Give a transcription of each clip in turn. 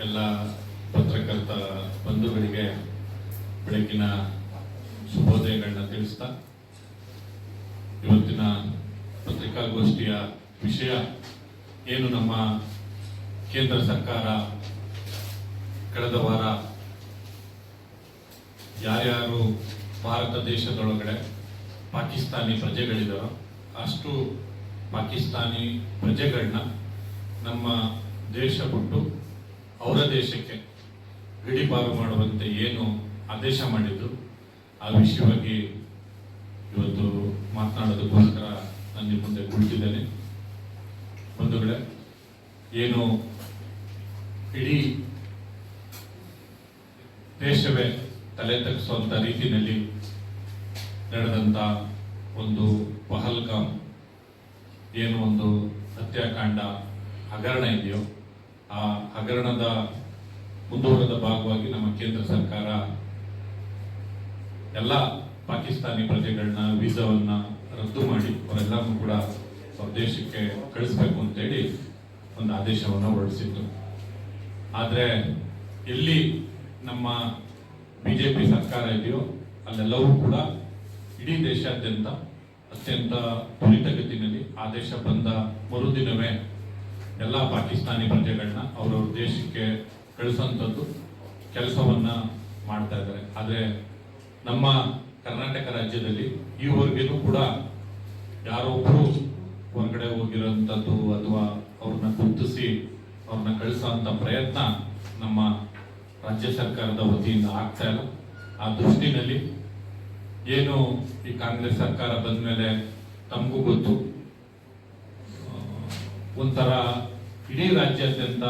ಎಲ್ಲ ಪತ್ರಕರ್ತ ಬಂಧುಗಳಿಗೆ ಬೆಳಗಿನ ಶುಭೋದಯಗಳನ್ನ ತಿಳಿಸ್ತಾ, ಇವತ್ತಿನ ಪತ್ರಿಕಾಗೋಷ್ಠಿಯ ವಿಷಯ ಏನು ನಮ್ಮ ಕೇಂದ್ರ ಸರ್ಕಾರ ಕಳೆದ ವಾರ ಯಾರ್ಯಾರು ಭಾರತ ದೇಶದೊಳಗಡೆ ಪಾಕಿಸ್ತಾನಿ ಪ್ರಜೆಗಳಿದಾರೋ ಅಷ್ಟು ಪಾಕಿಸ್ತಾನಿ ಪ್ರಜೆಗಳನ್ನ ನಮ್ಮ ದೇಶ ಬಿಟ್ಟು ಅವರ ದೇಶಕ್ಕೆ ಗಡಿಪಾರು ಮಾಡುವಂತೆ ಏನು ಆದೇಶ ಮಾಡಿದ್ದು, ಆ ವಿಷಯವಾಗಿ ಇವತ್ತು ಮಾತನಾಡೋದಕ್ಕೋಸ್ಕರ ನನ್ನ ಮುಂದೆ ಕುಳಿತಿದ್ದೇನೆ. ಬಂಧುಗಳೇ, ಏನು ಇಡೀ ದೇಶವೇ ತಲೆ ತಗ್ಗಿಸುವಂತ ರೀತಿಯಲ್ಲಿ ನಡೆದಂಥ ಒಂದು ಪಹಲ್ಗಾಮ್, ಏನು ಒಂದು ಹತ್ಯಾಕಾಂಡ ಹಗರಣ ಇದೆಯೋ ಆ ಹಗರಣದ ಮುಂದುವರೆದ ಭಾಗವಾಗಿ ನಮ್ಮ ಕೇಂದ್ರ ಸರ್ಕಾರ ಎಲ್ಲ ಪಾಕಿಸ್ತಾನಿ ಪ್ರಜೆಗಳನ್ನ ವೀಸಾವನ್ನ ರದ್ದು ಮಾಡಿ ಅವರೆಲ್ಲರೂ ಕೂಡ ಅವ್ರ ದೇಶಕ್ಕೆ ಕಳಿಸ್ಬೇಕು ಅಂತೇಳಿ ಒಂದು ಆದೇಶವನ್ನು ಹೊರಡಿಸಿತ್ತು. ಆದರೆ ಎಲ್ಲಿ ನಮ್ಮ ಬಿಜೆಪಿ ಸರ್ಕಾರ ಇದೆಯೋ ಅಲ್ಲೆಲ್ಲವೂ ಕೂಡ ಇಡೀ ದೇಶಾದ್ಯಂತ ಅತ್ಯಂತ ತ್ವರಿತಗತಿನಲ್ಲಿ ಆದೇಶ ಬಂದ ಮರುದಿನವೇ ಎಲ್ಲ ಪಾಕಿಸ್ತಾನಿ ಪ್ರಜೆಗಳನ್ನ ಅವರವ್ರ ದೇಶಕ್ಕೆ ಕಳಿಸೋಂಥದ್ದು ಕೆಲಸವನ್ನ ಮಾಡ್ತಾ ಇದ್ದಾರೆ. ಆದರೆ ನಮ್ಮ ಕರ್ನಾಟಕ ರಾಜ್ಯದಲ್ಲಿ ಈವರೆಗೂ ಕೂಡ ಯಾರೊಬ್ಬರು ಹೊರಗಡೆ ಹೋಗಿರೋಂಥದ್ದು ಅಥವಾ ಅವ್ರನ್ನ ಗುರುತಿಸಿ ಅವ್ರನ್ನ ಕಳಿಸೋಂಥ ಪ್ರಯತ್ನ ನಮ್ಮ ರಾಜ್ಯ ಸರ್ಕಾರದ ವತಿಯಿಂದ ಆಗ್ತಾ ಇಲ್ಲ. ಆ ದೃಷ್ಟಿನಲ್ಲಿ ಏನು ಈ ಕಾಂಗ್ರೆಸ್ ಸರ್ಕಾರ ಬಂದ ಮೇಲೆ ತಮಗೂ ಗೊತ್ತು. ಒಂಥರ ಇಡೀ ರಾಜ್ಯಾದ್ಯಂತ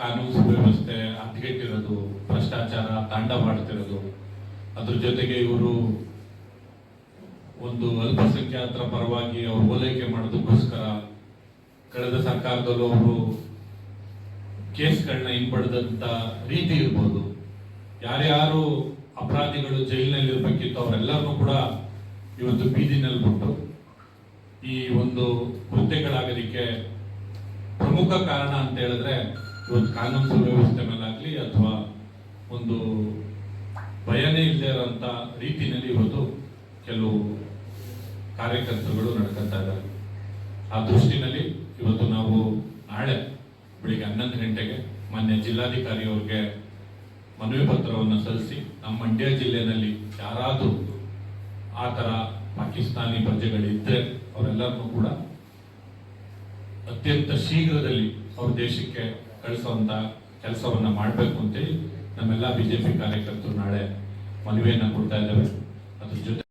ಕಾನೂನು ಸುವ್ಯವಸ್ಥೆ ಹದಗೆಟ್ಟಿರೋದು ಭ್ರಷ್ಟಾಚಾರ ತಾಂಡ ಮಾಡ್ತಿರೋದು. ಅದ್ರ ಜೊತೆಗೆ ಇವರು ಒಂದು ಅಲ್ಪಸಂಖ್ಯಾತರ ಪರವಾಗಿ ಅವರು ಓಲೈಕೆ ಮಾಡೋದಕ್ಕೋಸ್ಕರ ಕಳೆದ ಸರ್ಕಾರದಲ್ಲೂ ಅವರು ಕೇಸ್ಗಳನ್ನ ಹಿಂಪಡೆದಂತ ರೀತಿ ಇರ್ಬೋದು. ಯಾರ್ಯಾರು ಅಪರಾಧಿಗಳು ಜೈಲಿನಲ್ಲಿ ಇರಬೇಕಿತ್ತು ಅವರೆಲ್ಲರನ್ನೂ ಕೂಡ ಇವತ್ತು ಬೀದಿನಲ್ಲಿ ಬಿಟ್ಟು ಈ ಒಂದು ಕೃತ್ಯಗಳಾಗೋದಕ್ಕೆ ಪ್ರಮುಖ ಕಾರಣ ಅಂತ ಹೇಳಿದ್ರೆ ಒಂದು ಕಾನೂನು ಸುವ್ಯವಸ್ಥೆ ಮೇಲಾಗ್ಲಿ ಅಥವಾ ಒಂದು ಭಯನೇ ಇಲ್ಲದೆ ಇರೋಂಥ ರೀತಿಯಲ್ಲಿ ಇವತ್ತು ಕೆಲವು ಕಾರ್ಯಕರ್ತರುಗಳು ನಡ್ಕೊತಾ ಇದ್ದಾರೆ. ಆ ದೃಷ್ಟಿನಲ್ಲಿ ಇವತ್ತು ನಾವು ನಾಳೆ ಬೆಳಿಗ್ಗೆ ಹನ್ನೊಂದು ಗಂಟೆಗೆ ಮಾನ್ಯ ಜಿಲ್ಲಾಧಿಕಾರಿಯವ್ರಿಗೆ ಮನವಿ ಪತ್ರವನ್ನು ಸಲ್ಲಿಸಿ ನಮ್ಮ ಮಂಡ್ಯ ಜಿಲ್ಲೆಯಲ್ಲಿ ಯಾರಾದರೂ ಆ ಥರ ಪಾಕಿಸ್ತಾನಿ ಪ್ರಜೆಗಳಿದ್ದರೆ ಅವರೆಲ್ಲರನ್ನೂ ಕೂಡ ಅತ್ಯಂತ ಶೀಘ್ರದಲ್ಲಿ ಅವ್ರ ದೇಶಕ್ಕೆ ಕಳಿಸುವಂತ ಕೆಲಸವನ್ನ ಮಾಡಬೇಕು ಅಂತೇಳಿ ನಮ್ಮೆಲ್ಲ ಬಿಜೆಪಿ ಕಾರ್ಯಕರ್ತರು ನಾಳೆ ಮನವಿಯನ್ನ ಕೊಡ್ತಾ ಇದ್ದೇವೆ ಅದ್ರ ಜೊತೆ